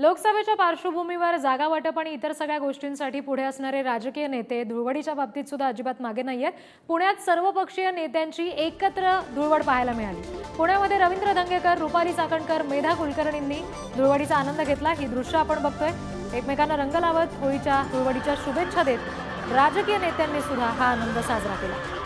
लोकसभेच्या पार्श्वभूमीवर जागा वाटप आणि इतर सगळ्या गोष्टींसाठी पुढे असणारे राजकीय नेते धुळवडीच्या बाबतीत सुद्धा अजिबात मागे नाही आहेत. पुण्यात सर्वपक्षीय नेत्यांची एकत्र धुळवड पाहायला मिळाली. पुण्यामध्ये रवींद्र दंगेकर रुपाली चाकणकर मेधा कुलकर्णींनी धुळवडीचा आनंद घेतला. ही दृश्य आपण बघतोय. एकमेकांना रंग लावत होळीच्या धुळवडीच्या शुभेच्छा देत राजकीय नेत्यांनी सुद्धा हा आनंद साजरा केला.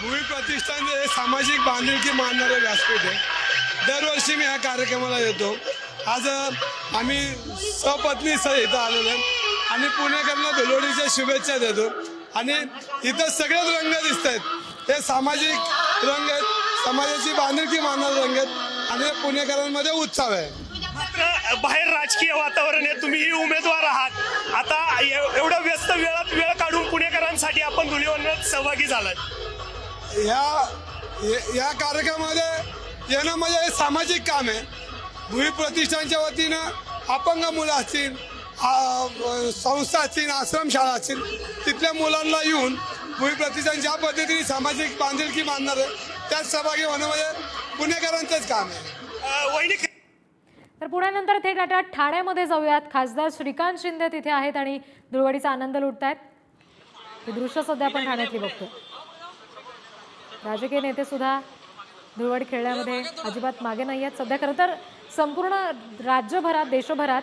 भूमी प्रतिष्ठान हे सामाजिक बांधिलकी मानणारं व्यासपीठ आहे. दरवर्षी मी ह्या कार्यक्रमाला येतो. आज आम्ही सपत्नी इथं आलेलो आहे. आणि पुणेकरांना धुलोडीच्या शुभेच्छा देतो. आणि इथं सगळेच रंग दिसत आहेत. हे सामाजिक रंग आहेत. समाजाची बांधिलकी मानणारे रंग आहेत. आणि पुणेकरांमध्ये उत्साह आहे. मात्र बाहेर राजकीय वातावरण आहे. तुम्हीही उमेदवार आहात. आता एवढ्या एवढं व्यस्त वेळात वेळ काढून पुणेकरांसाठी आपण धुलीवंदनात सहभागी झालात ह्या हे- या कार्यक्रमामध्ये येणं म्हणजे हे सामाजिक काम आहे. भूमी प्रतिष्ठानच्या वतीनं अपंग मुलं असतील संस्था असतील आश्रमशाळा असतील तिथल्या मुलांना येऊन भूमी प्रतिष्ठान ज्या पद्धतीने सामाजिक बांधिलकी मानणार आहे त्यात सहभागी होणं म्हणजे पुणेकरांचंच काम आहे. वहिनी तर पुण्यानंतर थेट आता ठाण्यामध्ये जाऊयात. खासदार श्रीकांत शिंदे तिथे आहेत आणि धुळवडीचा आनंद लुटतायत. ही दृश्य सध्या आपण ठाण्यातली बघतोय. राजकीय नेते सुद्धा धुळवड खेळण्यामध्ये अजिबात मागे नाही आहेत. सध्या खरं तर संपूर्ण राज्यभरात देशभरात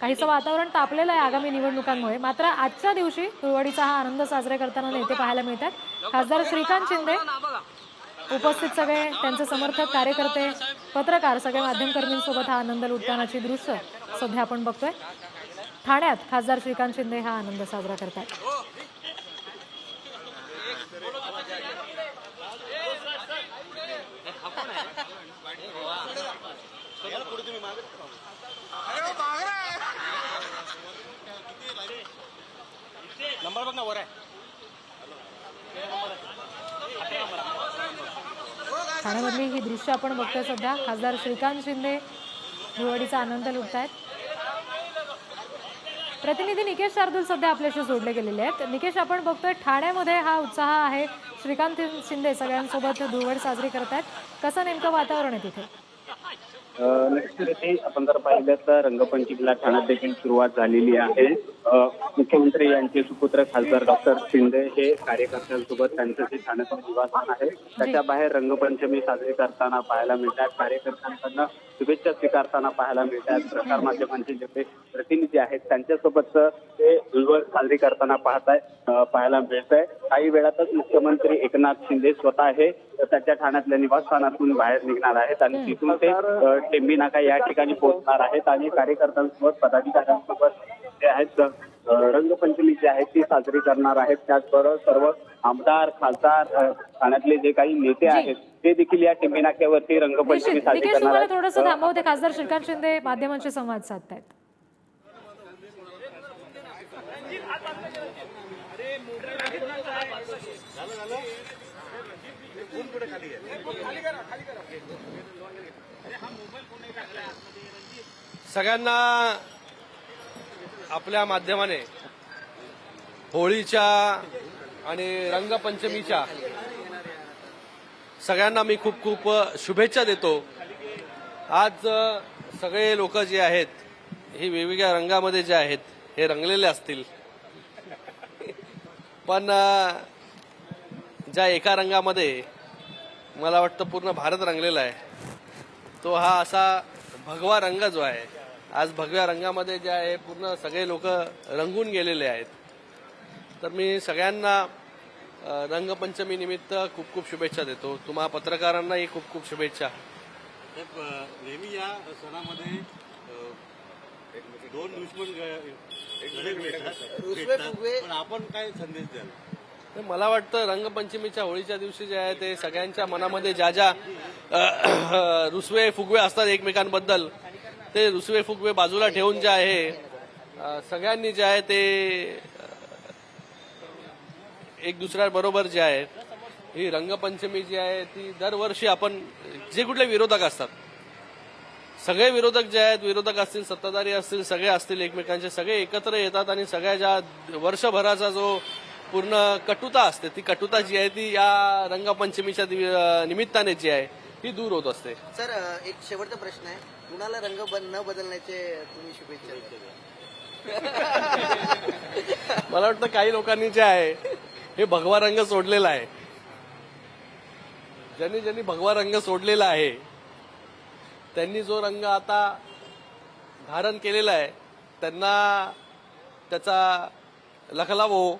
काहीसं वातावरण तापलेलं आहे आगामी निवडणुकांमुळे. मात्र आजच्या दिवशी धुळवडीचा हा आनंद साजरा करताना नेते पाहायला मिळतात. खासदार श्रीकांत शिंदे उपस्थित सगळे त्यांचे समर्थक कार्यकर्ते पत्रकार सगळे माध्यमकर्मींसोबत हा आनंद लुटतानाची दृश्य सध्या आपण बघतोय. ठाण्यात खासदार श्रीकांत शिंदे हा आनंद साजरा करतात ठाण्यामधली ही दृश्य आपण बघतोय सध्या. खासदार श्रीकांत शिंदे दिवाळीचा आनंद लुटतायत. प्रतिनिधी निकेश शार्दूल सध्या आपल्याशी जोडले गेलेले आहेत. निकेश आपण बघतोय ठाण्यामध्ये हा उत्साह आहे. श्रीकांत शिंदे सगळ्यांसोबत धुळवड साजरी करत आहेत कसं नेमकं वातावरण आहे तिथे? अ, आपण जर पाहिलं तर रंगपंचमीला ठाण्यात देखील सुरुवात झालेली आहे. मुख्यमंत्री यांचे सुपुत्र खासदार डॉक्टर शिंदे हे कार्यकर्त्यांसोबत त्यांचं जे ठाण्याचं निवासस्थान आहे. त्याच्या बाहेर रंगपंचमी साजरी करताना पाहायला मिळतात. कार्यकर्त्यांकडनं शुभेच्छा स्वीकारताना पाहायला मिळतात. प्रसार माध्यमांचे जे काही प्रतिनिधी आहेत त्यांच्यासोबत ते धुळवड साजरी करताना पाहताय पाहायला मिळत आहे काही वेळातच मुख्यमंत्री एकनाथ शिंदे स्वतः हे त्याच्या ठाण्यातल्या निवासस्थानातून बाहेर निघणार आहेत आणि तिथून ते टेंबी नाका या ठिकाणी पोहोचणार आहेत आणि कार्यकर्त्यांसोबत पदाधिकाऱ्यांसोबत जे आहेत रंगपंचमी जी आहे ती साजरी करणार आहेत. त्याचबरोबर सर्व आमदार खासदार ठाण्यातले जे काही नेते आहेत ते देखील या टेंबी नाक्यावरती रंगपंचमी साजरी करणार आहेत. थोडंसं थांबवते खासदार श्रीकांत शिंदे माध्यमांशी संवाद साधतायत. सगळ्यांना आपल्या माध्यमाने होळीच्या आणि रंगपंचमीच्या सगळ्यांना मी खूप खूप शुभेच्छा देतो. आज सगळे लोक जे आहेत ही वेगवेगळ्या रंगामध्ये जे आहेत हे रंगलेले असतील. पण ज्या एका रंगामध्ये मला वाटतं पूर्ण भारत रंगलेला आहे तो हा असा भगवा रंग जो आहे आज भगव्या रंगामध्ये जे आहे पूर्ण सगळे लोक रंगून गेलेले आहेत. तर मी सगळ्यांना रंगपंचमीनिमित्त खूप खूप शुभेच्छा देतो. तुम्हा पत्रकारांनाही खूप खूप शुभेच्छा. नेहमी या सणामध्ये म्हणजे दोन दुश्मन पण आपण काय संदेश द्याल? मला वाटतं रंगपंचमीच्या होळीच्या दिवशी जे आहे ते सगळ्यांच्या मनामध्ये ज्या ज्या रुसवे फुगवे असतात एकमेकांबद्दल ते रुसवे फुगवे बाजूला ठेवून जे आहे सगळ्यांनी जे आहे ते एक दुसऱ्याबरोबर जे आहे ही रंगपंचमी जी आहे ती दरवर्षी आपण जे कुठले विरोधक असतात सगळे विरोधक जे आहेत विरोधक असतील सत्ताधारी असतील सगळे असतील एकमेकांचे सगळे एकत्र येतात आणि सगळ्या ज्या वर्षभराचा जो पूर्ण कटुता असते ती कटुता जी आहे ती या रंगपंचमीच्या निमित्ताने जी आहे ती दूर होत असते. सर एक शेवटचा प्रश्न आहे. कुणाला रंग बन- न बदलण्याचे तुम्ही शुभेच्छा? मला वाटतं काही लोकांनी जे आहे हे भगवा रंग सोडलेला आहे. ज्यांनी ज्यांनी भगवा रंग सोडलेला आहे त्यांनी जो रंग आता धारण केलेला आहे त्यांना त्याचा लखलाव. हो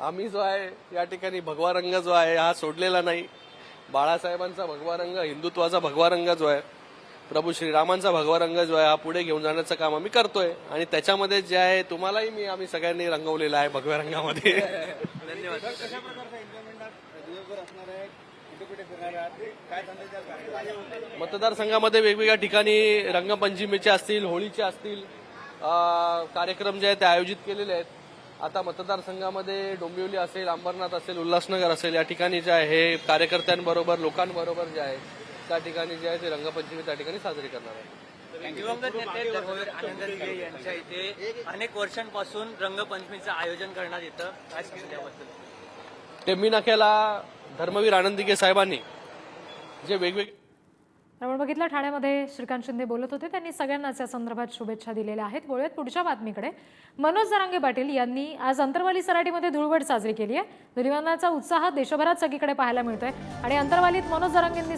आम्ही जो आहे या ठिकाणी भगवा रंग जो आहे हा सोडलेला नाही. बाळासाहेबांचा भगवा रंग हिंदुत्वाचा भगवा रंग जो आहे प्रभू श्रीरामांचा भगवा रंग जो आहे हा पुढे घेऊन जाण्याचं काम आम्ही करतोय. आणि त्याच्यामध्ये जे आहे तुम्हालाही मी आम्ही सगळ्यांनी रंगवलेलं आहे भगव्या रंगामध्ये. मतदारसंघामध्ये वेगवेगळ्या ठिकाणी रंगपंचमीचे असतील होळीचे असतील कार्यक्रम जे आहेत ते आयोजित केलेले आहेत. आता मतदारसंघामध्ये डोंबिवली असेल अंबरनाथ असेल उल्हासनगर असेल या ठिकाणी जे आहे हे कार्यकर्त्यांबरोबर लोकांबरोबर जे आहे त्या ठिकाणी जे आहे ते रंगपंचमी त्या ठिकाणी साजरी करणार आहे दिवंगत नेते धर्मवीर आनंद दिघे यांच्या इथे अनेक वर्षांपासून रंगपंचमीचं आयोजन करण्यात येतं. काय टेंबी नाक्याला धर्मवीर आनंदिके साहेबांनी जे वेगवेगळे आपण बघितलं ठाण्यामध्ये श्रीकांत शिंदे बोलत होते. त्यांनी सगळ्यांनाच या संदर्भात शुभेच्छा दिलेल्या आहेत. बोलूयात पुढच्या बातमीकडे. मनोज जरांगे पाटील यांनी आज अंतरवाली सराटीमध्ये धुळवड साजरी केली आहे. धुलिवंदनाचा उत्साह देशभरात सगळीकडे पाहायला मिळतोय. आणि अंतरवालीत मनोज जरांगेंनी